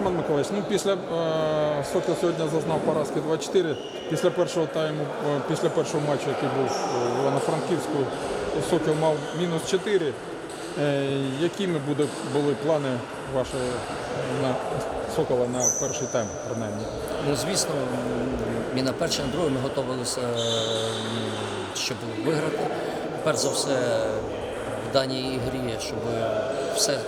Роман Миколаївич, ну після е, Сокіл сьогодні зазнав поразки 2-4. Після першого тайму, е, після першого матчу, який був в Івано-Франківську, Сокіл мав мінус 4. Е, якими буде, були плани ваші на Сокола на перший тайм, принаймні? Ну, звісно, і на перший, і на другий ми готувалися, щоб виграти. Перш за все, в даній ігрі, щоб все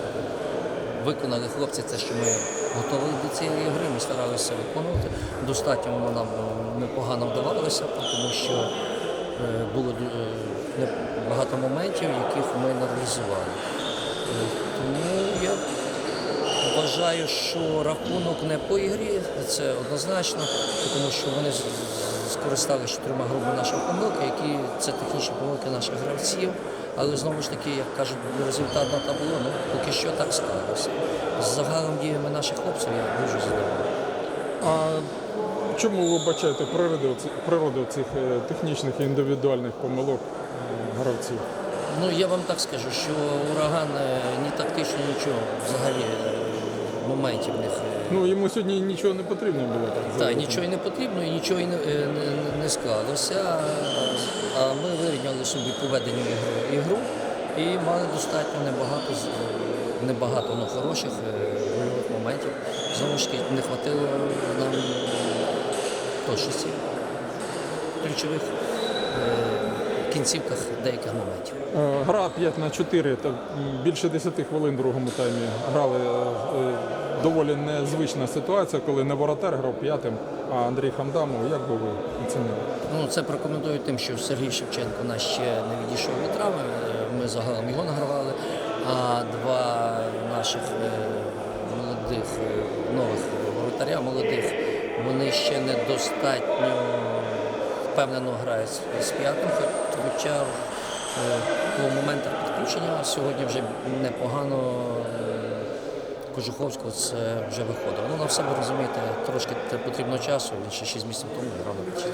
виконали хлопці, це що ми готували до цієї гри, ми старалися виконувати. Достатньо воно нам непогано вдавалося, тому що е, було е, багато моментів, яких ми не реалізували. Е, Тому я Вважаю, що рахунок не по ігрі, це однозначно, тому що вони скористалися чотирма грубими нашими помилки, які це технічні помилки наших гравців. Але знову ж таки, як кажуть, результат на табло, ну поки що так сталося. З загалом діями наших хлопців я дуже задоволений. А чому ви бачаєте природу, природу цих е, технічних і індивідуальних помилок е, гравців? Ну я вам так скажу, що ураган е, ні тактично, нічого взагалі моментів в них. е, Ну йому сьогодні нічого не потрібно було так. Так, нічого і не потрібно, і нічого і не, не, не склалося. Вирівняли собі поведення ігру, ігру і мали достатньо небагато, небагато ну, хороших е, гольових моментів. Знову ж таки, не вистачило нам точності в ключових е, кінцівках деяких моментів. Е, Гра 5 на 4, так, більше 10 хвилин в другому таймі грали. Доволі незвична ситуація, коли не воротар грав п'ятим, а Андрій Хамдамов. Як би ви оцінили? Ну, це прокоментую тим, що Сергій Шевченко нас ще не відійшов від травми. е, Ми загалом його награвали. А два наших е, молодих е, нових воротаря, молодих, вони ще недостатньо впевнено грають з- п'ятим. Хоча по моментах підключення сьогодні вже непогано. Кожуховського це вже виходило. Ну, на все ви розумієте, трошки потрібно часу, він ще 6 місяців тому грав на Вічій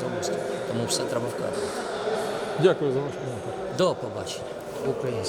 тому все треба вкладати. Дякую за ваш коментар. До побачення. Українське.